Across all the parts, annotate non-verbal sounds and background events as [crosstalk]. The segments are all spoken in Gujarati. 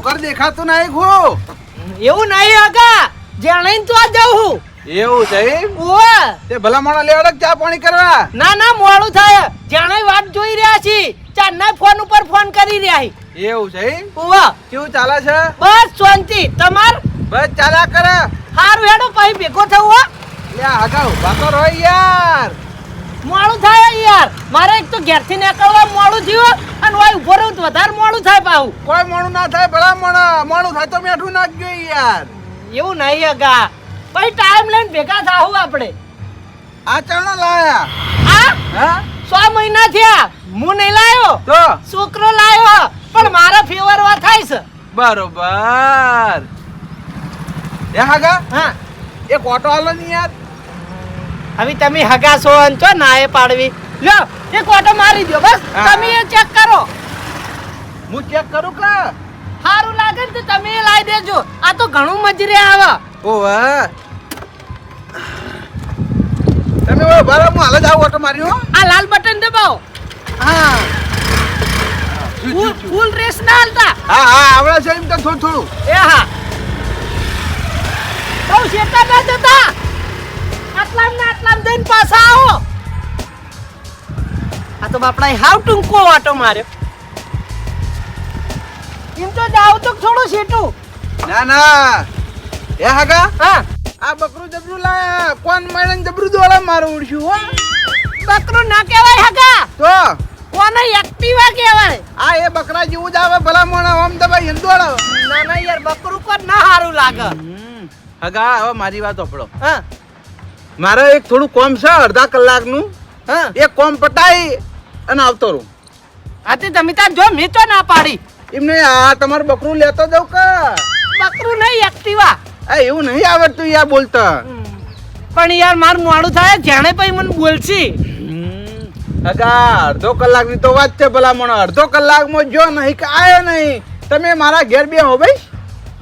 મારું ઘર દેખાતું નહીં ગો એવું નહીં આગા. જાણીને તો આ જાઉં એવું છે એમ? તે ભલા માણસ લેવડક ચા પાણી કરવા? ના ના મોડું થાય. જાણે વાત જોઈ રહ્યા છીએ ના ફોન ઉપર ફોન કરી રહ્યા એવું છે ઓવા કેવું ચાલે છે? બસ શાંતિ. તમાર? બસ ચાલા કરે. હારું હેડો પછી ભેગો થવું હો. લે આગા ઊભા તો રહો યાર. મોડું થાય યાર. મારે એક તો ઘેરથી નીકળવા મોડું થયું અને વાય ઊભો રહું તો વધારે મોડું થાય પાછું. કોઈ મોડું ના થાય ભલા મોડા. મોડું થાય તો મેઠું નાખજો યાર. એવું નહીં અગા. પછી ટાઈમ લઈને ભેગા થાવું આપણે. આ ચણો લાયા. આ હા? સો મહિના થયા. હું નહીં લાયો. તો? છોકરો લાયો. પણ મારા ફેવરવા થાય છે. બરોબર. એ હાગા હા. એક ઓટો આલો ને યાર. હવે તમે હગા છો અને ચો ના એ પાડવી. લ્યો એક ઓટો મારી દો બસ. તમે એ ચેક કરો. હું ચેક કરું કે? સારું લાગે ને તો તમે લાવી દેજો. આ તો ઘણું મજરે આવે. ઓવે. તમે ઓય ભલા હું હાલ જ આવું ઓટો માર્યો આ લાલ બટન દબાવો. હા. ફૂલ ફૂલ રેસ ના હાલતા. હા હા આવડા છે એમ તો થોડું થોડું. એ હા. બહુ શેતા ના જતા. આટલામ ને આટલામ જઈને પાછા આવો. આ તો બાપડા હાવ ટૂંકો વાટો માર્યો. એમ તો જાવ તો થોડું શેટું ના ના. એ હાગા હા. આ બકરું જબરું લાયા. કોણ માણસ જબરું દોડા મારું ઉડશું હો? બકરું ના કહેવાય હગા. તો? કોને એક્ટિવા કહેવાય? આ એ બકરા જેવું જ આવે ભલા મોણા આમ દબાઈ દોડાવે ના ના યાર બકરું કોણ ના સારું લાગે. હગા હવે મારી વાત સાંભળો. હા. મારે એક થોડું કોમ છે અડધા કલાકનું. હા. એ કોમ પટાઈ અને આવતો રહું. આથી તમે તાર જો મેં તો ના પાડી. એમને આ તમારું બકરું લેતો જાવ કે? બકરું નહીં એક્ટિવા. આ એવું નહીં આવડતું યાર બોલતા. પણ યાર માર મોડું થાય જાણે પછી મને બોલશી. અગા અડધો કલાકની તો વાત છે ભલા મને અડધો કલાકમાં જો નહીં કે આયો નહીં. તમે મારા ઘેર બે હો ભાઈ.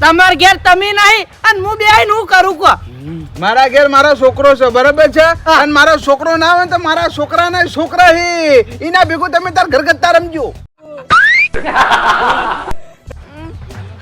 તમાર ઘેર તમે નહીં અને હું બે હું કરું કો મારા ઘેર મારો છોકરો છે બરાબર છે? અને મારો છોકરો ના હોય તો મારા છોકરાના છોકરા હે. એના ભેગું તમે તાર ઘર ગત્તા રમજો.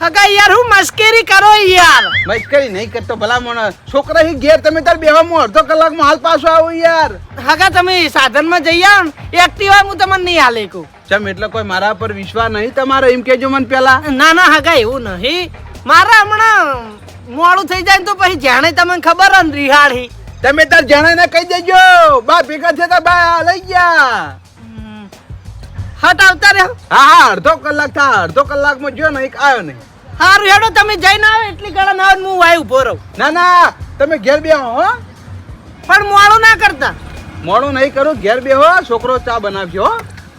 હગા યાર હું મસ્કરી કરો યાર. મસ્કરી નહીં કરતો ભલા મોણ છોકરા હી ઘેર તમે તાર બેવામાં અડધો કલાકમાં હાલ પાછો આવો યાર. હગા તમે સાધનમાં જઈ આવો એક્ટિવા હું તમને નહીં હાલે કહું. ચમ એટલે કોઈ મારા પર વિશ્વાસ નહીં તમારો? એમ કેજો મને પેલા. ના ના હગા એવું નહીં. મારા હમણાં મોડું થઈ જાય તો પછી જાણે તમને ખબર ને રિહાળી. તમે તાર જણાને કહી દેજો. બા ભેગા છે તો બા લઈ ગયા. હટ આવતા રહ્યો હા હા અડધો કલાક થા અડધો કલાકમાં જો નહીં કે આયો નહીં. સારું હેડો તમે જઈને આવે એટલી ગળા ના આવે હું વાય ઊભો રહું. ના ના તમે ઘેર બે હો. પણ મોડું ના કરતા. મોડું નહીં કરું ઘેર બે હો છોકરો ચા બનાવજો હો.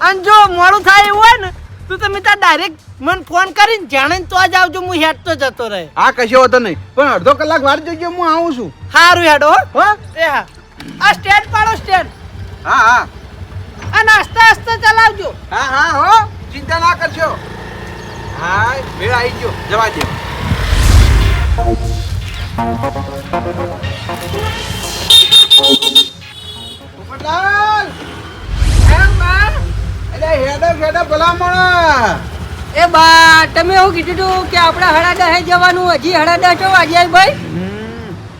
અને જો મોડું થાય એવું હોય ને તો તમે ત્યાં ડાયરેક્ટ મને ફોન કરીને જાણે ને તો જ આવજો હું હેડતો જતો રહે. આ કશો હોતો નહીં. પણ અડધો કલાક વાર જોજો હું આવું છું. સારું હેડો હો. હો? એ હા. આ સ્ટેન્ડ પાડો સ્ટેન્ડ. હા હા. અને આસ્તે આસ્તે ચલાવજો. હા હા હો. ચિંતા ના કરશો. હા મેળ આવી ગયો. જવા દે. પોપટલાલ! એમ બા? એટલે હેડો હેડો ભલામણ એ બા તમે એવું કીધું હતું કે આપણે હડા દહે જવાનું હજી હડા દહ છો વાગ્યા ભાઈ?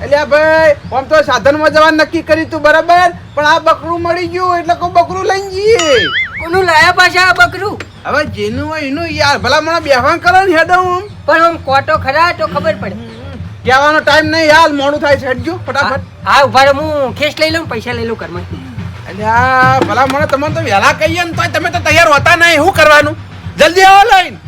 એટલે ભાઈ આમ તો સાધનમાં જવાનું નક્કી કર્યું તું બરાબર? પણ આ બકરું મળી ગયું એટલે કો બકરું લઈ જઈએ કોનું લાયા પાછા આ બકરું? હવે જેનું હોય એનું યાર ભલામણ બેહવાન કરો ને હેડો હું. પણ આમ કોટો ખરા તો ખબર પડે. કહેવાનો ટાઈમ નહીં યાર મોડું થાય છે હેડજો ફટાફટ. હા ઊભા હું ખેસ લઈ લઉં પૈસા લઈ લઉં એટલે આ ભલા મને તમને તો વહેલા કહીએ ને તોય તમે તો તૈયાર હોતા નહીં શું કરવાનું? જલ્દી આવો લઈને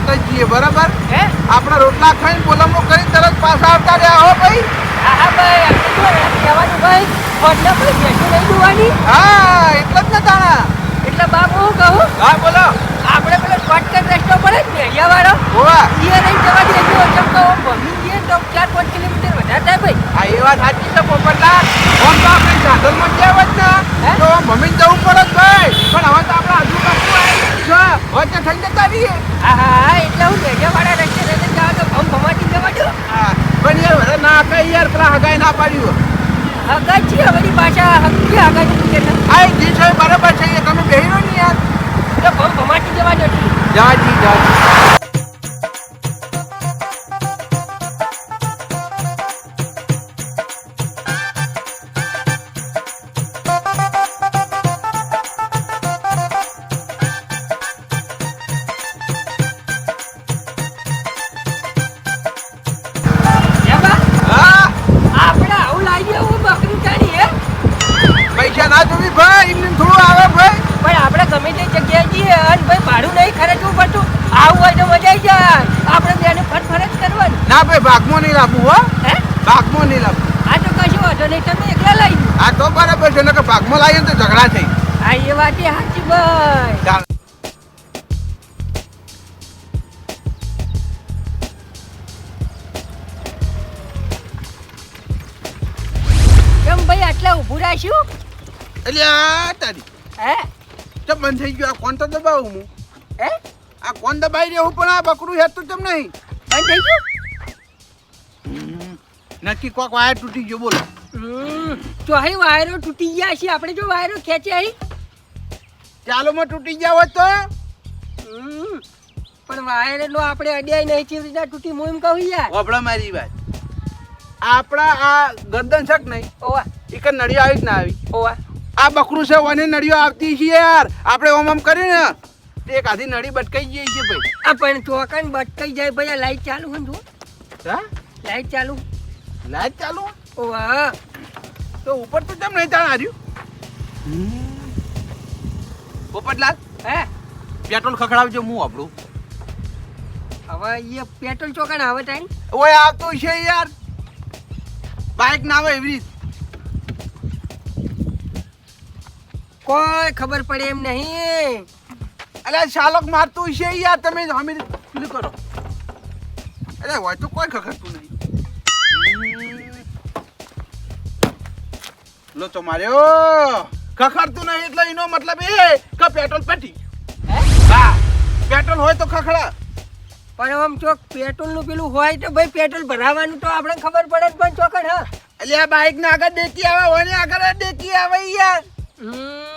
જ જઈએ બરાબર? હે? આપણે રોટલા ખાઈને બોલમો કરી તરત પાછા આવતા રહ્યા હો ભાઈ? હા ભાઈ કહેવાનું ભાઈ હોટલે કોઈ બેઠું નહીં જોવાની હા એટલે જ ને તાણા. એટલે બાપુ હું કહું? હા બોલો. આપણે પેલો શોર્ટકટ રસ્તો પડે ને મેળિયા વાળો. હોવા. એ નહીં જવા દેજો જેમ તો ભમી તો ચાર પાંચ કિલોમીટર થાય ભાઈ આ એ વાત સાચી છે પોપટલાલ. આમ તો આપણે સાધનમાં ગયા હોત ને હે? તો ભમીને જવું પડે ભાઈ. પણ હવે તો આપણે હજુ કશું આવી છે. વચ્ચે થઈ જતા રહીએ હા હા એટલે હું મેળિયા વાળા રસ્તે રસ્તે જાવ તો ભમ ભમાટી જવા દો. હા પણ યાર હવે ના યાર પેલા હગાઈ ના પાડ્યું હગા છીએ વળી પાછા હગી ની એટલે. જી છે બરાબર છે તમે બેહી ને યાર. તો ભમ ભમાટી જવા દો જાજી જાજી જઈએ અને ભાઈ ભાડું નહીં ખર્ચવું પડતું આવું હોય તો મજા આવી જાય. આપણે બેને ફટ ફરજ કરવાની. ના ભાઈ ભાગમાં નહીં લાવવું હો. હે? ભાગમાં નહીં લાવવું આ તો કશું વાંધો નહીં તમે એકલા લઈ જાઓ આ તો બરાબર છે કે ભાગમાં લાવીએ તો ઝઘડા થઈ. હા એ વાત સાચી ભાઈ. કેમ ભાઈ આટલા ઊભું રાખ્યું? એટલે તારી. હે? ચમ બંધ થઈ ગયું? આ કોણ તો દબાવું હું? હે? આ કોણ દબાઈ રહ્યું પણ આ બકરું હેતું તમ નહીં? બંધ થઈ ગયું? નક્કી કોક વાયર તૂટી ગયો બોલો. તો અહીં વાયરો તૂટી ગયા છે. આપણે જો વાયરો ખેંચે અહીં. ચાલોમાં તૂટી ગયા હોત તો? હમ, પણ વાયર નો આપણે અડ્યાય નહીં છે રીતના તૂટી હું એમ કહું યાર. વપડા મારી વાત. આપણા આ ગરદન શક નહીં. ઓવા. એક નળીઓ આવી જ ના આવી. ઓવા. આ બકરું છે અને નળીઓ આવતી છે યાર. આપણે ઓમ ઓમ કરીને તે આધી નળી બટકાઈ ગઈ છે ભાઈ. આ પણ ચોકન બટકાઈ જાય ભાઈ આ લાઈટ ચાલુ હોય ને હા? લાઈટ ચાલુ. લાઈટ ચાલુ? ઓવા તો ઉપર તો તેમ નહીં તાણ હાર્યું પોપટલાલ હે? પેટ્રોલ ખખડાવજો હું આપણું હવે એ પેટ્રોલ ચોકાણ આવે ટાઈમ ઓય આવતો છે યાર. બાઇક ના આવે એવી રીત. કોઈ ખબર પડે એમ નહીં. અરે શાલોક મારતું છે યાર તમે હમી શું કરો? અરે હોય તો કોઈ ખખડતું નહીં. લો તો માર્યો. ખખડતું નહીં એટલે એનો મતલબ એ કે પેટ્રોલ પટી. હે? પેટ્રોલ હોય તો ખખડા. પણ આમ ચોક પેટ્રોલનું પેલું હોય તો ભાઈ પેટ્રોલ ભરાવાનું તો આપણે ખબર પડે પણ ચોકડ હા. એટલે આ બાઇક ને આગળ દેતી આવે હોય ને આગળ દેતી આવે યાર. હમ.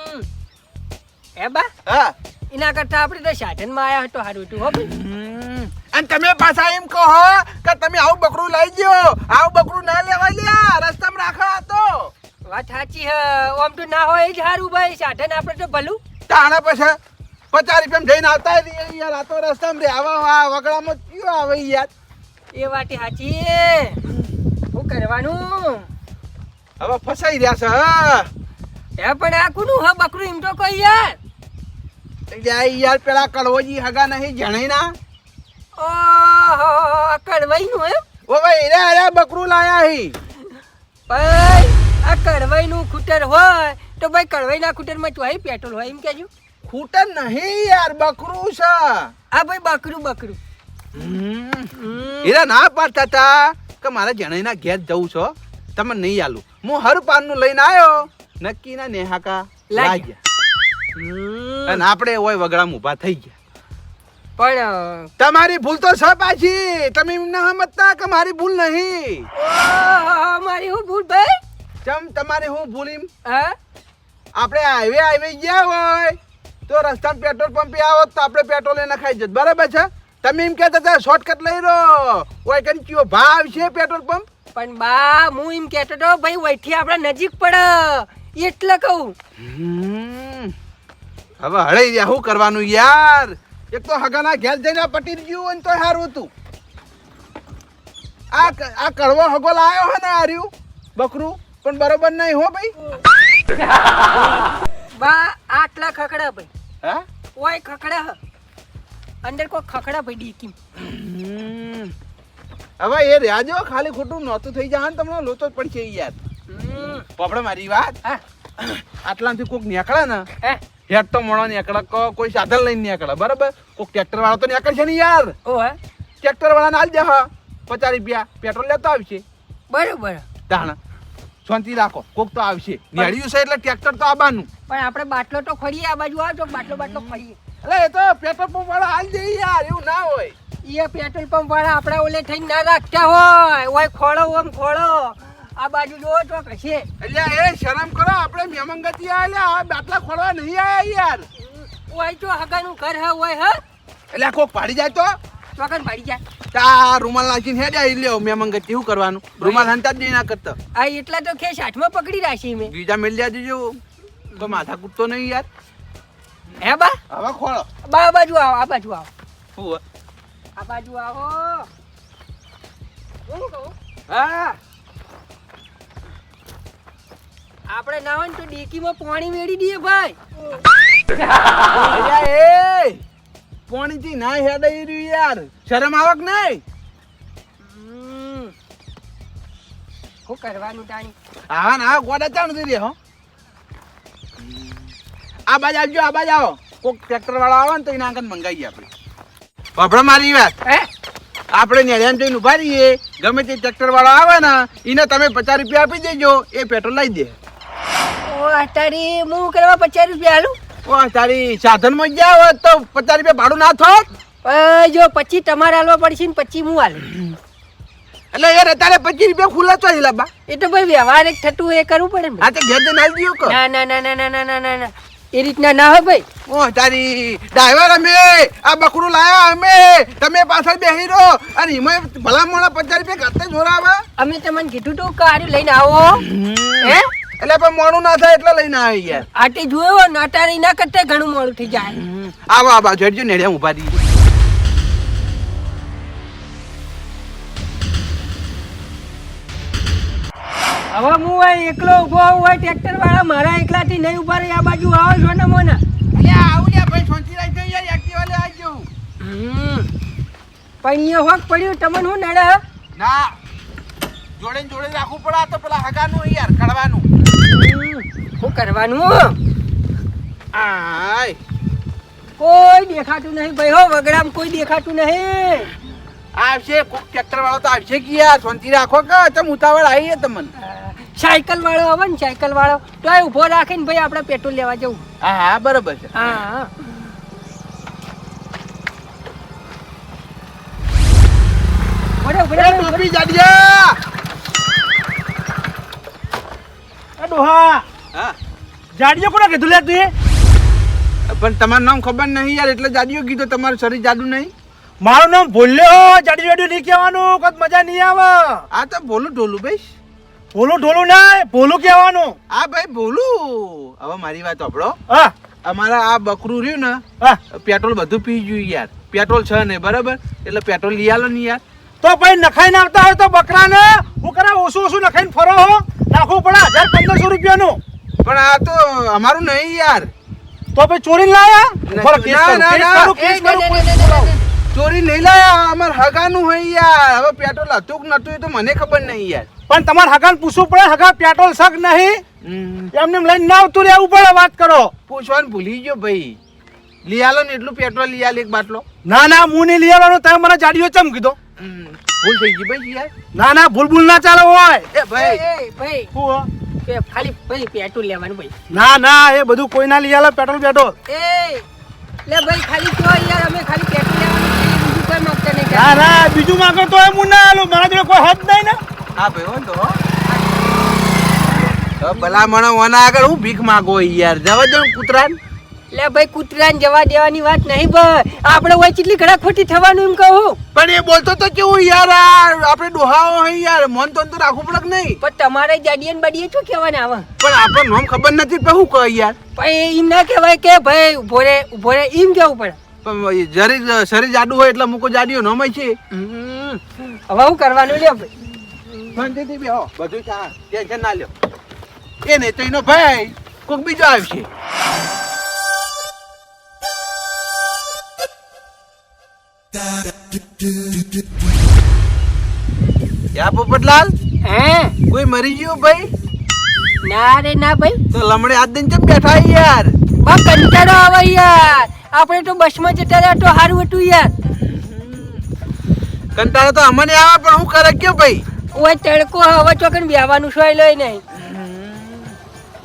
એ બા? હા. એના કરતા આપણે તો સાધનમાં આયા તો સારું હતું હો ભાઈ. અને તમે પાછા એમ કહો કે તમે આવું બકરું લઈ ગયો. આવું બકરું ના લેવા લ્યા રસ્તામાં રાખા હતો. વાત સાચી હે. આમ તો ના હોય જ સારું ભાઈ. સાધન આપણે તો ભલું. તાણા પછી પચાસ રૂપિયા જઈને આવતા રહીએ યાર. આ તો રસ્તામાં રે. આવા વગડામાં કયો આવે યાર? એ વાત સાચી શું કરવાનું? હવે ફસાઈ રહ્યા છે હા. પણ આ કોનું હા બકરું? એમ તો કોઈ યાર. યાર પેલા કડવોજી હગા નહીં જણાઈ ના. ઓહો કડવાઈ નું એમ? ઓ ભાઈ રે અરે બકરું લાયા હી. ભાઈ આ કડવાઈ નું ખૂટર હોય તો ભાઈ કડવાઈ ના ખૂટરમાં ચોઈ પેટ્રોલ હોય એમ કેજો ખૂટર નહીં યાર બકરું છે. આ ભાઈ બકરું બકરું. એરા ના પાડતા તા કે મારે જણાઈના ઘેર જવું છો. તમે નહીં આલું. હું હર પાનનું લઈને આવ્યો નક્કી ના નેહાકા લાગ્યા. અને આપણે હોય વગડામાં ઊભા થઈ ગયા. પણ તમારી ભૂલ તો છે પાછી. તમે એમ ના સમજતા કે મારી ભૂલ નહીં. મારી હું ભૂલ ભાઈ ચમ તમારી હું ભૂલ એમ? હા? આપણે હાઈવે હાઈવે ગયા હોય તો રસ્તામાં પેટ્રોલ પંપે આવો તો આપણે પેટ્રોલ એને ખાઈ જત. બરાબર છે? તમે એમ કહેતા હતા શોર્ટકટ લઈ રહ્યો ઓય કન કયો ભાવ છે પેટ્રોલ પંપ? પણ બા હું એમ કહેતો તો ભાઈ વૈઠી આપણે નજીક પડે. એટલે કહું. હમ. હવે હળે રહ્યા શું કરવાનું યાર? એક તો હગાના ઘેર જઈને પટી ગયું હોય તો સારું હતું. આ આ કડવો હગો લાયો હે ને આર્યું? બકરું? પણ બરોબર નહીં હો ભાઈ. બા આટલા ખકડા ભાઈ. હા? ઓય ખકડા હ. અંદર કોઈ ખખડા ભાઈ ડીકી હવે એ રાજો ખાલી ખોટું નહોતું થઈ જાય ને તમને લોચો જ પડશે યાર. પોપડે મારી વાત? આટલાથી કોક નીકળે ને? હેડ તો મોણો નીકળે કોઈ સાધન લઈને નીકળે બરાબર? કોક ટ્રેક્ટર વાળો તો નીકળશે ને યાર. ઓ હે? ટ્રેક્ટર વાળાને આલ દે પચાસ રૂપિયા પેટ્રોલ લેતો આવશે. બરોબર. તાણ શાંતિ રાખો કોક તો આવશે. નેડિયું છે એટલે ટ્રેક્ટર તો આવવાનું પણ આપણે બાટલો તો ખોરીએ આ બાજુ આવજો બાટલો બાટલો ખોરીએ એટલે એ તો પેટ્રોલ પંપ વાળા હાલ દે યાર એવું ના હોય. એ પેટ્રોલ પંપ વાળા આપણા ઓલે થઈને ના રાખતા હોય. ઓય ખોળો ઓમ ખોળો. આ બાજુ જોવો તો કશે. એટલે એ શરમ કરો આપણે મેમંગતી આલ્યા આ બાટલા ખોડવા નહીં આયા યાર. ઓય તો હગાનું ઘર હે ઓય હે. એટલે કોક પાડી જાય તો? ચોકન પાડી જાય. તા રૂમાલ નાખીને હેડ્યા ઈ લ્યો મેમંગતી શું કરવાનું? રૂમાલ હંતા જ ના કરતા. આ એટલા તો ખેસ હાથમાં પકડી રાખી મેં. બીજા મેળ લ્યા દેજો. તો માથા કૂટતો નહીં યાર. હે બા? હવે ખોળો. બા બાજુ આવો આ બાજુ આવો. શું આ બાજુ આવો. શું કહું હા. આપણે ના હોય ને તો ડેકીમાં પાણી મેળી દઈએ ભાઈ. [laughs] એ. પાણી પોણીથી ના હેડાઈ રહ્યું યાર. શરમ આવક નહીં. શું કરવાનું તાણી? હા ના ગોડા ચાણ રે હો. આ બાજ આવજો આ બાજ આવો. કોક ટ્રેક્ટર વાળા આવે ને તો એના આગળ મંગાવીએ આપણે. બાપડો મારી વાત. હે? આપણે નેડિયામ જઈને ઊભા રહીએ. ગમે તે ટ્રેક્ટર વાળો આવે ને એને તમે પચાસ રૂપિયા આપી દેજો એ પેટ્રોલ લાવી દે. ઓ તારી હું કરવા પચાસ રૂપિયા હાલું ઓ તારી સાધનમાં ગયા હોત તો પચાસ રૂપિયા ભાડું ના થોત? જો પછી તમારે હાલવા પડશે ને પછી હું હાલ એટલે યાર અત્યારે પચીસ રૂપિયા ખુલ્લા તો લાબા એ તો ભાઈ વ્યવહાર એક થતું એ કરવું પડે ને. હા તો ઘેર જઈને આવી ગયો ના ના ના ના ના ના ના ના. એ રીતના ના હોય ભાઈ. ઓ તારી ડ્રાઈવર અમે આ બકરું લાયા અમે. તમે પાછળ બેસી રહો. અને એમાં ભલા મોણા પચાસ રૂપિયા કરતા જોરાવા અમે તમને કીધું તું કાર્યું લઈને આવો. હે? એટલે પણ મોડું ના થાય એટલે લઈને આવી ગયા. આટી જોયો નાટારી ના કરતા ઘણું મોડું થઈ જાય. આવો આવો જડજો નેડે ઊભા રહી. હવે હું હોય એકલો ઊભો આવું હોય ટ્રેક્ટર વાળા મારા એકલાથી નહીં ઊભા રહી આ બાજુ આવો છો ને મોના. એટલે આવું લે ભાઈ સોચી રાખજો યાર એક્ટિવા લે આવજો પણ એ હોક પડ્યું તમને હું નડે? ના જોડે જોડે રાખવું પડે આ તો પેલા હગાનું યાર કડવાનું શું કરવાનું આય. કોઈ દેખાતું નહીં ભાઈ હો વગડામ કોઈ દેખાતું નહીં. આવશે ટ્રેક્ટર વાળો તો આવશે કે યાર શાંતિ રાખો કે તમે ઉતાવળ આવી તમને. સાયકલ વાળો આવે ને સાયકલ વાળો તો એ ઊભો રાખીને ભાઈ આપણે પેટ્રોલ લેવા જવું. હા હા બરાબર છે. હા હા. ઊભો ઊભો ઊભો રહે. ટોપી જાડિયા એ ડોહા. હા? જાડીઓ કોને કીધું લે તું એ? પણ તમારું નામ ખબર નહીં યાર એટલે જાડીઓ કીધું તમારું શરીર જાડું નહીં. મારું નામ ભૂલ્યો જાડી જાડી નહીં કહેવાનું કદ મજા નહીં આવે. આ તો ભોલું ઢોલું ભાઈ. ભોલું ઢોલું ના ભોલું કહેવાનું. આ ભાઈ ભોલું. હવે મારી વાત સાંભળો. હા. અમારા આ બકરું રહ્યું ને પેટ્રોલ બધું પી ગયું યાર. પેટ્રોલ છે ને બરાબર? એટલે પેટ્રોલ લઈ આલો ને યાર. તો ભાઈ નખાઈ નાખતા હોય તો બકરાને હું કરા ઓછું ઓછું નખાઈને ફરો હો. નાખવું પડે હજાર પંદરસો રૂપિયાનું. પણ આ તો અમારું નહીં યાર. તો ભાઈ ચોરી લાયા? ના, ના, ના. ના, ના, ના, ના. ચોરી નહીં લાયા. અમાર હગાનું હોય યાર. હવે પેટ્રોલ હતું કે નતું એ તો મને ખબર નહીં યાર. પણ તમારે હગાને પૂછવું પડે હગા પેટ્રોલ શક નહીં? એમને લઈને ના આવતું રહેવું પડે વાત કરો. પૂછવાનું ભૂલી ગયો ભાઈ. લઈ આલો ને એટલું પેટ્રોલ લઈ આલ એક બાટલો. ના ના હું નહીં લઈ આવવાનો તમે મને જાડીઓ ચમ કીધો? ભૂલ થઈ ગઈ ભાઈ યાર. ના ના ભૂલ ભૂલ ના ચાલે હોય. એ ભાઈ. એ, એ, ભાઈ. શું હો? કે ખાલી ભાઈ પેટ્રોલ લેવાનું ભાઈ. ના ના એ બધું કોઈ ના લઈ આલે પેટ્રોલ પેટ્રોલ. એ લે ભાઈ ખાલી કયો યાર અમે ખાલી પેટ્રોલ લેવાનું બીજું કોઈ માંગતા નહીં ના ના બીજું માંગો તો એમ હું ના આલું. મારા જોડે કોઈ હદ નહીં ને. હા ભાઈ હો તો હો. તો ભલા મને ઓના આગળ હું ભીખ માંગો યાર. જવા દો ને કૂતરાને. લે ભાઈ કૂતરાને જવા દેવાની વાત નહીં ભાઈ. આપણે હોય કેટલી ઘણા ખોટી થવાનું એમ કહું. પણ એ બોલતો તો કેવું યાર આપણે ડોહાઓ હોય યાર મન તો તો રાખવું પડે નહીં? પણ તમારે જાડીએ બડીએ શું કહેવાને આવે? પણ આપણને નામ ખબર નથી પણ શું કહે યાર? પણ એમ ના કહેવાય કે ભાઈ ઊભો રે ઊભો રે એમ કેવું પડે? પણ જરી શરીર જાડું હોય એટલે મૂકો જાડિયો નોમાય છે. હવે હું કરવાનું લ્યો ભાઈ. શાંતિથી બેહો બધું ટેન્શન ના લ્યો. એ નહીં તો એનો ભાઈ કોક બીજો આવશે. યા પોપટલાલ? હે? કોઈ મરી ગયું ભાઈ? ના રે ના ભાઈ. તો લમડે આજ દિન કેમ બેઠા યાર? બા કંટાળો આવે યાર. આપણે તો બસમાં જતા રહ્યા તો સારું હતું યાર. કંટાળો તો અમને આવે પણ હું કરે કે ભાઈ? ઓય તડકો હવે ચોકન બેવાનું છે લઈ નહીં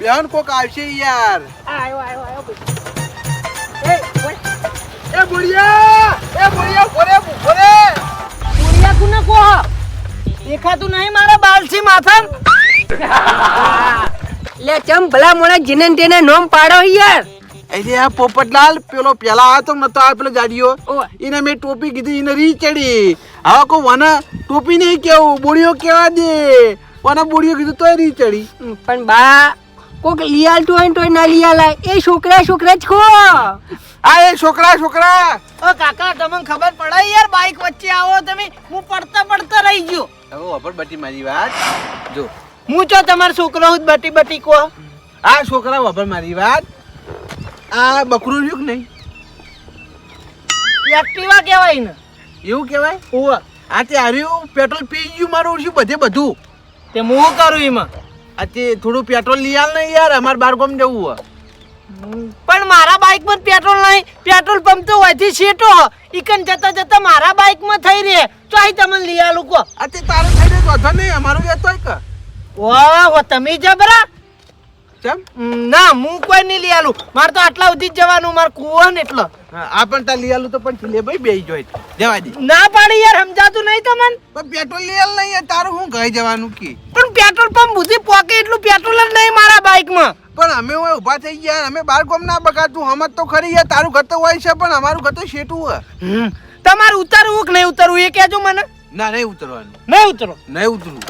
બેહન કોક આવશે યાર. આયો આયો આયો ભાઈ. એ એ બુડિયા એ બુડિયા પેલો પેલા એને મેં ટોપી કીધી એને રી ચડી હવે કો વના ટોપી નહીં કેવું બોડીઓ કેવા દે વના બોડીઓ કીધું તોય રી ચડી પણ બા, કોક લિયાલ ને તોય ના લિયાલાય. એ છોકરા છોકરા જ આ એ છોકરા છોકરા! ઓ કાકા તમને ખબર પડે યાર બાઈક વચ્ચે આવો તમે. હું પડતા પડતા રહી ગયો. ઓ અપર બટી મારી વાત. જો. હું તો તમારો છોકરો હું બટી બટી કો આ છોકરા વપર મારી વાત. આ બકરું રહ્યું કે નહીં? એક્ટિવા કહેવાય ને. એવું કહેવાય? ઓવા આ તે આર્યું પેટ્રોલ પી ગયું મારું ઓછું બધે બધું? તે હું કરું એમાં? આ તે થોડું પેટ્રોલ લઈ આલ ને યાર અમારે બાર ગામ જવું હે પણ મારા બાઇકમાં પેટ્રોલ નહીં. પેટ્રોલ પંપ તો વધી શેટો ઈકન જતા જતા મારા બાઇકમાં થઈ તો ચાહી તમને લઈ આ લોકો અતે તારે થઈ રહ્યો વધો નહીં અમારું વેતો એક વાહ તમે જબરા ચમ ના હું કોઈ નહીં લઈ આલું. મારે તો આટલા સુધી જ જવાનું મારે કુવો ને એટલો આ પણ તા લઈ આલું તો પણ છેલ્લે ભાઈ બેહી જોઈ જવા દે. ના પાડી યાર સમજાતું નહીં તમને? પણ પેટ્રોલ લઈ આલ નહીં તારું હું કહી જવાનું કે? પણ પેટ્રોલ પંપ બુધી પોકે એટલું પેટ્રોલ જ નહીં મારા બાઇકમાં પણ અમે હોય ઊભા થઈ ગયા અમે બાર ગોમ ના બગાડતું. હમત તો ખરી યાર તારું ઘર તો હોય છે પણ અમારું ઘર તો શેઠું હોય. તમારે ઉતરવું કે નહીં ઉતરવું એ કહેજો મને. ના નહીં ઉતરવાનું. નહીં ઉતરો. નહીં ઉતરું.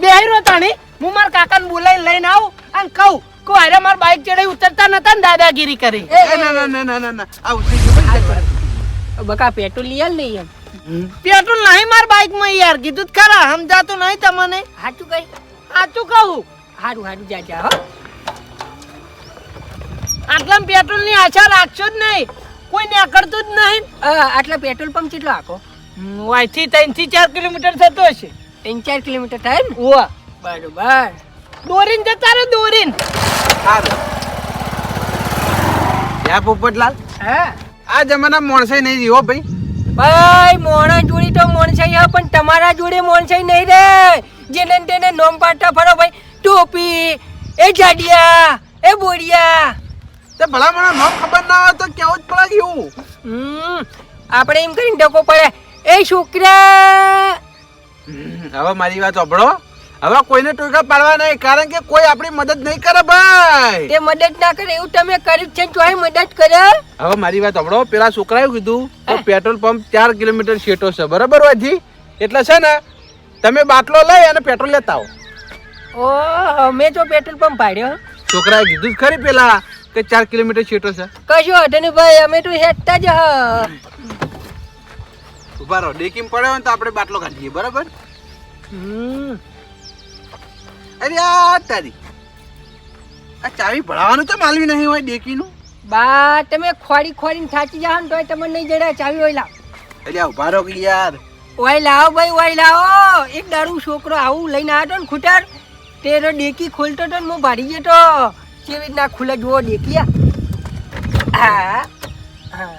બે રહો તાણી હું મારા કાકાને બોલાવી લઈને આવું અને કહું કો અરે મારા બાઇક ચડે ઉતરતા નતા ને દાદાગીરી કરી. એ, ના ના ના ના ના ના આ ઉતરી. બકા પેટ્રોલ લીયલ નહીં એમ. પેટ્રોલ નહીં મારા બાઇકમાં યાર કીધું જ ખરા સમજાતું નહીં તમને. સાચું કઈ સાચું કહું. હારું હારું જા જા હો. આટલા પેટ્રોલની આશા રાખશો જ નહીં. કોઈ નીકળતું જ નહીં. આટલા પેટ્રોલ પંપ કેટલો આખો? અહીંથી ત્રણથી ચાર કિલોમીટર થતો હશે. ત્રણ ચાર કિલોમીટર થાય ને? ઓવા બરોબર. દોરીન જતા રહો દોરીન. હા યા પોપટલાલ? હા? આ જમાના માણસે નહીં જીવો ભાઈ. ભાઈ મોણા જોડી તો મોણસાઈ હા પણ તમારા જોડે મોણસાઈ નહીં રે. જેને તેને નોમ પાડતા ફરો ભાઈ. ટોપી એ જાડિયા એ બોડિયા. તે ભલા મને નામ ખબર ના હોય તો કેવું જ પડે એવું. હમ આપણે એમ કરીને ડકો પડે. એ છોકરા હવે મારી વાત સાંભળો. હવે કોઈને ટોકા પાડવા નહીં કારણ કે કોઈ આપણી મદદ નહીં કરે ભાઈ. તે મદદ ના કરે એવું તમે કર્યું છે ચોય મદદ કરે. હવે મારી વાત સાંભળો. પેલા છોકરાએ કીધું કે પેટ્રોલ પંપ ચાર કિલોમીટર શેટો છે બરાબર વાજી એટલે છે ને તમે બાટલો લઈ અને પેટ્રોલ લેતા આવો. ઓ મેં તો પેટ્રોલ પંપ પાડ્યો. છોકરાએ કીધું જ ખરી પેલા. કે ચાર કિલોમીટર છેટો છે? કશો વાંધો નહીં ભાઈ અમે તો હેઠતા જ ઊભા રહો. ડેકીમ પડે હોય ને તો આપણે બાટલો કાઢીએ બરાબર? હમ. અરે આ તારી. આ ચાવી ભરાવાનું તો માલવી નહીં હોય ડેકીનું? બા તમે ખોડી ખોડીને થાચી જાઓ ને તોય તમને નહીં જડે ચાવી હોય લાવ. અરે ઊભા રહો કે યાર. ઓય લાવો ભાઈ ઓય લાવો. એક દારૂ છોકરો આવું લઈને આવ્યો ને ખૂટર તેનો ડેકી ખોલતો તો ને હું ભાડી જતો. કેવી રીતના ખુલે જુઓ દેખ્યા હા. હા.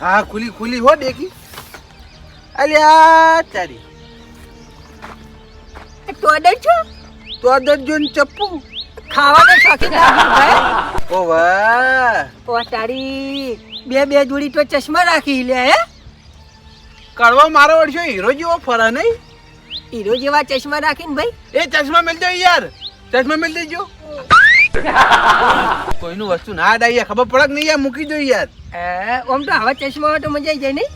હા ખુલી ખુલી હો દેખી. અલ્યા તારી એ ટોડર છો? તો જો ને ચપ્પુ. ખાવાનો શોખીન ભાઈ ઓ વાહ. ઓ તારી બે બે જોડી તો ચશ્મા રાખી લે હે? કડવો મારો વડશો હીરો જેવો ફરા નહીં? હીરો જેવા ચશ્મા રાખીને ભાઈ? એ ચશ્મા મિલ દો યાર. ચશ્મા મિલ દેજો. કોઈનું વસ્તુ ના ડાઈએ ખબર પડક નહીં યાર? મૂકી દો યાર. આમ તો આવા ચશ્મા હોય તો મજા આવી જાય નહીં?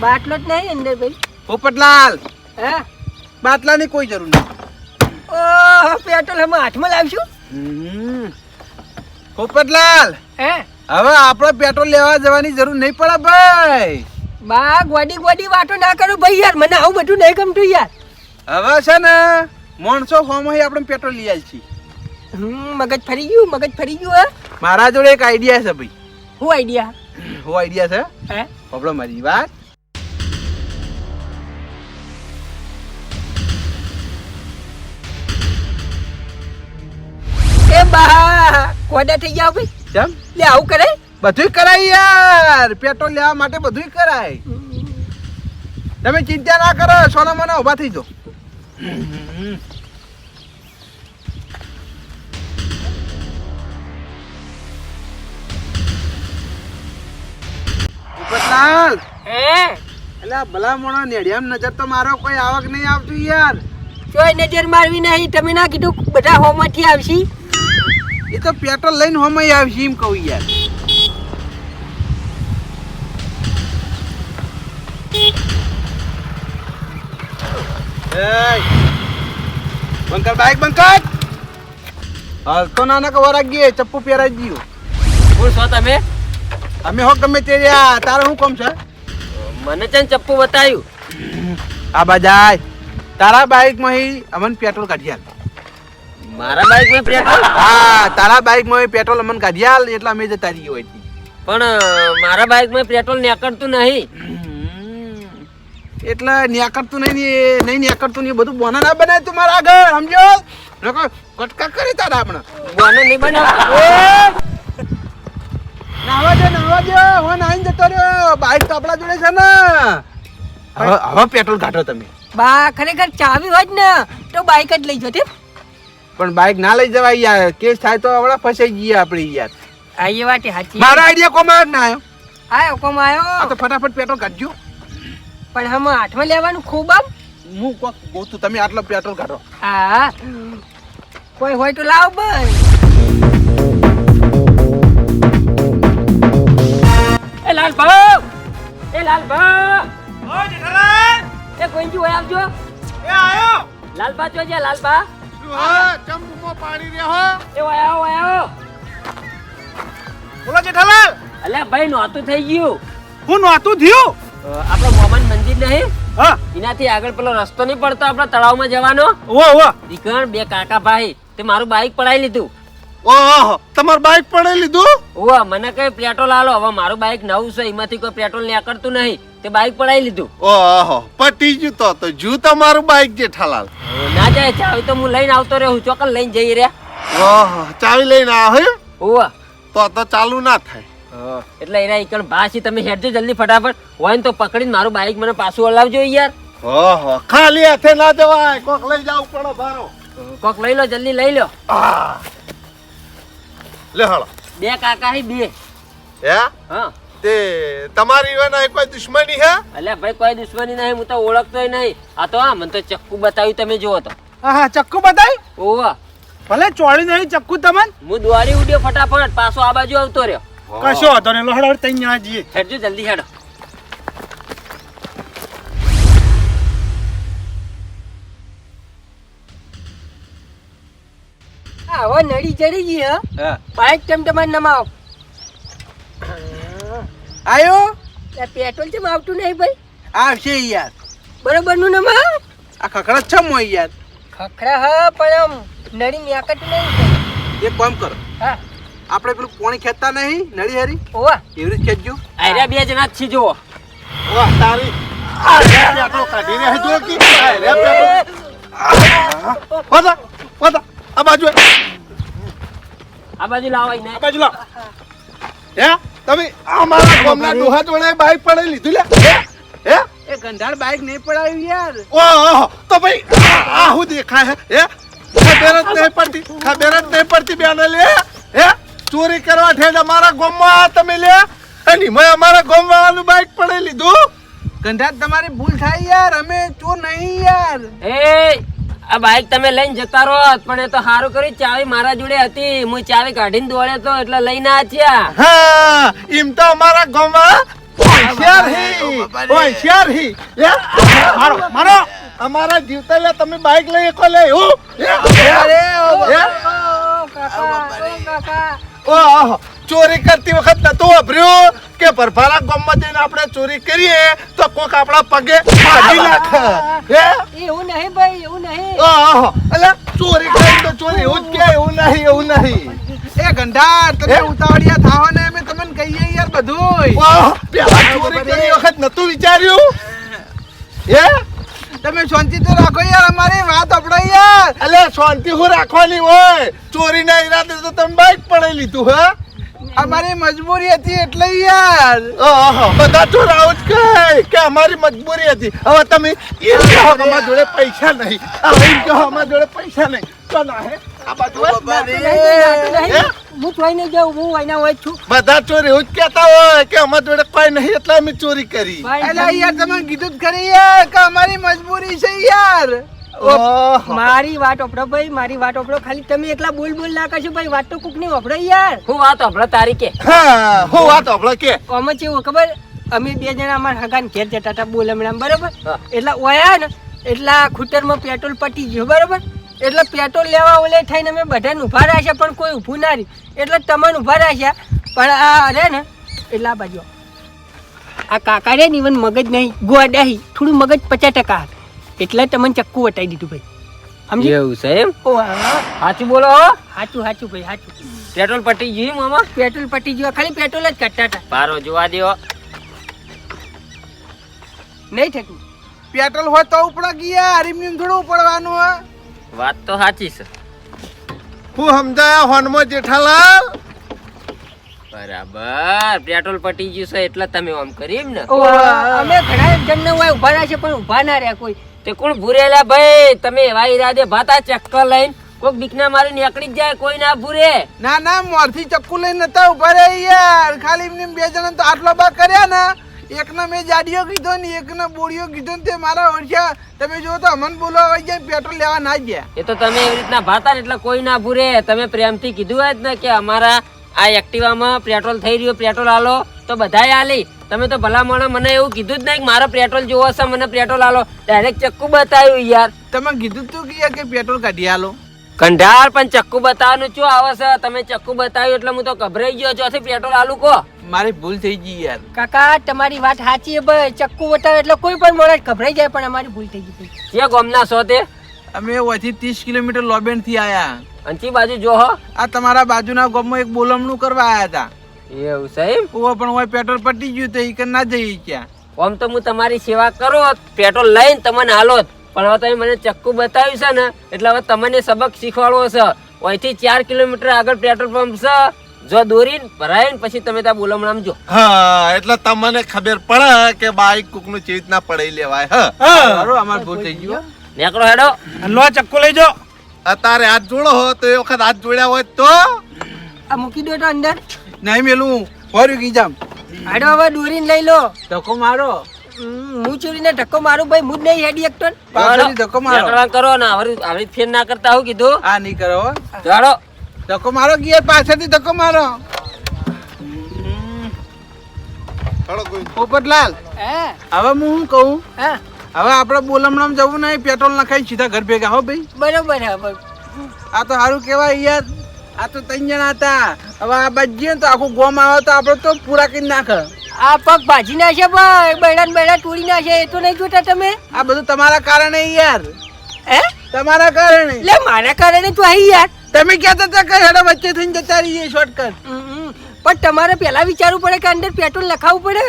બાટલો જ નહીં અંદર ભાઈ? પોપટલાલ. હે? બાટલાની કોઈ જરૂર નહીં. ઓહ પેટ્રોલ અમે હાથમાં લાવશું? હમ. પોપટલાલ. હે? હવે આપણે પેટ્રોલ લેવા જવાની જરૂર નહીં પડે ભાઈ. બા ગોડી ગોડી વાતો ના કરો ભાઈ યાર. મને આવું બધું નહીં ગમતું યાર. હવે છે ને માણસો હોમાં આપણે પેટ્રોલ લઈ આવી છીએ. હમ મગજ ફરી ગયું મગજ ફરી ગયું હે? મારા જોડે એક આઈડિયા છે ભાઈ. શું આઈડિયા હું આઈડિયા છે? હે? પ્રોબ્લેમ મારી વાત? એ બા? કોડા થઈ ગયા ભાઈ? કેમ? લે આવું કરે બધુંય કરાય યાર. પેટ્રોલ લેવા માટે બધુંય કરાય. તમે ચિંતા ના કરો સોના મને ઊભા થઈ જો હે? એટલે ભલા મોણો નેડિયામ નજર તો મારો કોઈ આવક નહીં આવતું યાર. કોઈ નજર મારવી નહીં. તમે ના કીધું બધા હોમાંથી આવશી. એ તો પેટ્રોલ લઈને હોમય આવશે એમ કહું યાર. એય, બંકર બાઈક બંકર! હાલ તો નાના કવર ગયે ચપ્પુ પહેરાઈ ગયો. કોણ છો તમે? અમે હો ગમે તે રહ્યા તારે શું કામ છે? મને છે ને ચપ્પુ બતાવ્યું આ બજાય તારા બાઈકમાં અમન પેટ્રોલ કાઢી આલ. મારા બાઈકમાં પેટ્રોલ હા તારા બાઈકમાં પેટ્રોલ અમને કાઢી આલ એટલે અમે જતા રહીએ હોય પણ મારા બાઈકમાં પેટ્રોલ નીકળતું નહીં. એટલે ન્યાકરતું નહીં ને નહીં ન્યાકરતું નહીં બધું બોના ના બનાય તું મારા આગળ સમજો? નકર કટકા કરી તારા આપણે. બોના નહીં બનાવ નાવા દે નાવા દે હું નાઈન જતો રહ્યો. બાઈક તો આપણા જોડે છે ને. હવે હવે પેટ્રોલ કાઢો તમે. બા ખરેખર ચાવી હોત ને તો બાઈક જ લઈ જતે પણ બાઈક ના લઈ જવાય યાર. કેસ થાય તો હવે ફસાઈ ગયા આપણે યાર. આ એ વાત સાચી. મારો આઈડિયા કોમાં ના આવ્યો? હા આવ્યો. આ તો ફટાફટ પેટ્રોલ કાઢજો. પણ હમ હાથમાં લેવાનું ખૂબ આમ. હું કોક ગોતું તમે આટલો પેટ્રોલ કાઢો. હા. કોઈ હોય તો લાવ બસ એ લાલ ભાવ એ લાલ ભાવ એ કોઈજી હોય આવજો. એ આયો! લાલબા જો છે લાલબા શું હા? ચંપુમાં પાણી રહ્યો એ હોય આવો હોય આવો. બોલો જેઠાલાલ. અલ્યા ભાઈ નોતું થઈ ગયું. હું નોતું થયું? આપણો મોમન મંદિર નહીં? હા. એનાથી આગળ પેલો રસ્તો નહીં પડતો આપણા તળાવમાં જવાનો? ઓ ઓ દીકણ બે કાકા ભાઈ તે મારું બાઈક પડાવી લીધું. ઓહો તમારું બાઈક પડે લીધું? ઓ મને કઈ પેટ્રોલ આલો. હવે મારું બાઈક નવું છે એમાંથી કોઈ પેટ્રોલ નીકળતું નહીં. તે બાઈક પડાવી લીધું. ઓહો પટી ગયું તો તો જુ તમારું બાઈક જેઠાલાલ. જાય ચાવી તો હું લઈને આવતો રહ્યો ચોકન લઈને જઈ રહ્યા. ઓહો ચાવી લઈને આવ્યો ઓવા તો તો ચાલુ ના થાય. એટલે એના ઈકણ ભાસી તમે હેડજો જલ્દી ફટાફટ. હોય ને તો પકડીને મારું બાઈક મને પાછું હલાવજો યાર. ઓહો ખાલી હાથે ના જવાય. કોક લઈ જાવ પડો ભારો. કોક લઈ લો જલ્દી લઈ લો. લે હાલો. બે કાકા હે બે. હે? હા. તે તમારી એના કોઈ દુશ્મની હે? અલ્યા ભાઈ કોઈ દુશ્મની નહીં હું તો ઓળખતોય નહીં. આ તો હા મને તો ચક્કુ બતાવ્યું તમે જોવો તો. હા ચક્કુ બતાવ્યું ઓવા. ભલે ચોળી નહીં ચક્કુ તમને? હું દોડી ઉડ્યો ફટાફટ પાછો આ બાજુ આવતો રહ્યો. કશો હતો ને લોહડ તઈ જણા જઈએ હેડજો જલ્દી હેડો. હા હવે નડી ચડી ગઈ હા. તેમ તમારે નમાવ. આયો આ પેટ્રોલ ચમ આવતું નહીં ભાઈ આવશે યાર બરોબરનું નમાવ આ ખખડા છમ હોય યાર ખખડા હા પણ આમ નડી મ્યાકટ નહીં એક કામ કરો હા આપણે પેલું પાણી ખેંચતા નહીં નળી હરી ઓવા એવી રીતે ખેંચજો આર્યા બે જણા જ છે જુઓ વાહ તારી આ રે પેટ્રોલ કાઢી રહે જો કે પતા પતા આ બાજુ આ બાજુ લાવો આ બાજુ લાવ હે તમે આ મારા ગામના ડોહા જોડે બાઈક પડાવી લીધું લે. હે? એ ગંધાર બાઈક નહીં પડાવ્યું યાર. ઓહો તો ભાઈ આ હું દેખાય હે? હે ખબર જ નહીં પડતી ખબર જ નહીં પડતી બેન લે. હે? ચોરી કરવા ઠેડ અમારા ગામમાં તમે લે. અને મેં અમારા ગામમાં આનું બાઈક પડાવી લીધું. ગંધાર તમારી ભૂલ થાય યાર અમે ચોર નહીં યાર. એ આ બાઈક તમે લઈને જતા રહો પણ એ તો સારું કર્યું ચાવી મારા જોડે હતી. હું ચાવી કાઢીને દોડ્યો તો એટલે લઈને આચ્યા હા એમ તો અમારા ગામમાં હોશિયાર હી હોશિયાર હી. મારો મારો અમારા જીવતા લે તમે બાઈક લઈ એકો લે હું અરે ઓ કાકા ઓ કાકા. ઓ ચોરી કરતી વખત નતું વાપર્યું? કે પરભારા ગામમાં જઈને આપણે ચોરી કરીએ તો કોક આપણા પગે ભાગી નાખે. હે? એવું નહીં ભાઈ એવું નહીં. ઓહો એટલે ચોરી કરી તો ચોરી એવું જ કે એવું નહીં એવું નહીં. એ ગંધાર તમે? ઉતાવળિયા થાઓ ને અમે તમને કહીએ યાર વાહ, પેલા ચોરી કરી વખત નતું વિચાર્યું? હે? તમે શાંતિ તો રાખો યાર અમારી વાત આપડો યાર. અલે શાંતિ હું રાખવાની હોય. ચોરીના ઈરાદે તો તમે બાઈક પડી લીધું હા? અમારી મજબૂરી હતી એટલે યાર. ઓહો, બધા તો જ કહે કે અમારી મજબૂરી હતી. હવે તમે એમ કહો અમારા જોડે પૈસા નહીં. હવે એમ કહો અમારા જોડે પૈસા નહીં. તો ના હે. આ બાજુ હું? તોય નહીં જાઉં હું અહીંના હોય છું. બધા ચોરી એવું જ કહેતા હોય કે અમારા જોડે કોઈ નહીં એટલે અમે ચોરી કરી. એટલે યાર તમે કીધું જ કરી યાર કે અમારી મજબૂરી છે યાર. મારી વાત ઓપડો ભાઈ મારી વાત ઓપડો ખાલી તમે એકલા બોલ બોલ ના કરશો ભાઈ વાત તો કુકની ઓપડો યાર. હું વાત ઓપડો તારી કે હું વાત ઓપડો કે? આમાં કેવું ખબર અમે બે જણા અમારા હગાન ઘેર જતા હતા બોલ હમણાં બરાબર. એટલે ઓયા ને એટલા ખૂટરમાં પેટ્રોલ પટી ગયું બરાબર? એટલે પેટ્રોલ લેવા ઓલે થઈને અમે બધાને ઊભા રાખ્યા પણ કોઈ ઊભું ના રહ્યું. એટલે તમને ઊભા રાખ્યા પણ આ અરે ને એટલા બાજુ. આ કાકા રે ને ઇવન મગજ નહીં ગોડાહી થોડું મગજ પચાસ ટકા એટલે તમને ચક્કુ વટાઈ દીધું ભાઈ. સમજી? એવું છે એમ? ઓ સાચું બોલો સાચું સાચું ભાઈ સાચું પેટ્રોલ પટી ગયું મામા? પેટ્રોલ પટી ગયું ખાલી પેટ્રોલ જ કાઢતા હતા. પારો જોવા દ્યો. નહીં થતું પેટ્રોલ હોય તો ઉપડા ગયા હરીમની થોડું પડવાનું હા વાત તો સાચી છે. હું સમજાયા હોનમાં જેઠાલાલ? બરાબર પેટ્રોલ પટી ગયું છે એટલે તમે આમ કરી એમ ને? અમે ઘણા જણને હોય ઊભા રહ્યા છે પણ ઊભા ના રહ્યા કોઈ. તે કોણ ભૂરેલા ભાઈ? તમે એવા ઈરાદે ભાતા ચક્કર લઈને કોક બીકના મારી નીકળી જાય કોઈ ના ભૂરે. ના ના મોરથી ચક્કુ લઈને નતા ઊભા રહ્યા યાર. ખાલી એમને બે જણા તો આટલો બા કર્યા ને. એકને મેં જાડીઓ કીધો ને એકને બોડીઓ કીધો ને તે મારા ઓળખ્યા. તમે જો તો અમન બોલવા આવી જાય પેટ્રોલ લેવા ના ગયા. એ તો તમે એવી રીતના ભાતા ને એટલે કોઈ ના ભૂરે. તમે પ્રેમથી કીધું હોય જ ને કે અમારા આ એક્ટિવામાં પેટ્રોલ થઈ રહ્યું પેટ્રોલ આલો તો બધાય આલી. તમે તો ભલા માણા મને એવું કીધું જ નહીં મારો મારે પેટ્રોલ જોવો છે મને પેટ્રોલ આલો. ડાયરેક્ટ ચક્કુ બતાવ્યું યાર. તમે કીધું તું કે કે પેટ્રોલ કાઢી આલો? કંઢાર પણ ચક્કુ બતાવવાનું શું આવે છે? તમે ચક્કુ બતાવ્યું એટલે હું તો ગભરાઈ ગયો. ચોથી પેટ્રોલ આલુ કો. મારી ભૂલ થઈ ગઈ યાર. કાકા તમારી વાત સાચી છે ભાઈ. ચક્કુ બતાવે એટલે કોઈ પણ માણસ ગભરાઈ જાય પણ અમારી ભૂલ થઈ ગઈ. જે ગોમના છો તે? અમે ઓછી ત્રીસ કિલોમીટર લોબેનથી આયા. અંચી બાજુ જો હો. આ તમારા બાજુના ગોમમાં એક બોલમણું કરવા આયા હતા. એવું સાહેબ ઓ પણ હોય પેટ્રોલ પટી ગયું તો ઈ ના જઈ ક્યાં? આમ તો હું તમારી સેવા કરો પેટ્રોલ લઈને તમને હાલો. પણ હવે તમે મને ચક્કુ બતાવ્યું છે ને એટલે હવે તમને સબક શીખવાડવો છે. અહીંથી ચાર કિલોમીટર આગળ પેટ્રોલ પંપ છે. જો દોરીને ભરાઈને પછી તમે ત્યાં બોલમણ આમજો હા એટલે તમને ખબર પડે કે બાઈક કોકનું ચેત ના પડાઈ લેવાય હા? અમાર ભૂલ થઈ ગયો નીકળો હેડો. લો ચક્કુ લઈ જો. અત્યારે હાથ જોડો હો તો એ વખત હાથ જોડ્યા હોય તો? આ મૂકી દો તો અંદર. નહીં મેલું. ફોર્યું કી જામ હાડો હવે દોરીને લઈ લો. ધક્કો મારો. હું ચોરીને ધક્કો મારું ભાઈ હું જ નહીં હેડી એકટન પાછળ ધક્કો મારો. કરો ને હવે હવે ફેર ના કરતા હું કીધું. આ નહીં કરો ચાલો ધક્કો મારો કે પાછળથી ધક્કો મારો. પોપટલાલ હે? હવે હું શું કહું? હા? હવે આપણે બોલમણામ જવું નહીં પેટ્રોલ નખાઈ સીધા ઘર ભેગા હો ભાઈ. બરાબર આ તો સારું કહેવાય યાર. આ તો ત્રણ જણા હતા. હવે આ બજીએ તો આખું ગોમ આવે તો આપણે તો પૂરા કરી નાખે. આ પગ ભાજી નાખે ભાઈ બૈડા બૈડા તોડી નાખે એ તો નહીં જોતા તમે? આ બધું તમારા કારણે યાર. હે? તમારા કારણે. એટલે મારા કારણે તો આવી યાર. તમે કહેતા હતા? કે હેડો વચ્ચે થઈને જતા રહીએ શોર્ટકટ. પણ તમારે પહેલા વિચારવું પડે કે અંદર પેટ્રોલ લખાવવું પડે?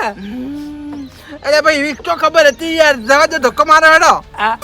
અરે ભાઈ એવી તો ખબર હતી યાર. જવા દો ધક્કો મારો હેડો. આ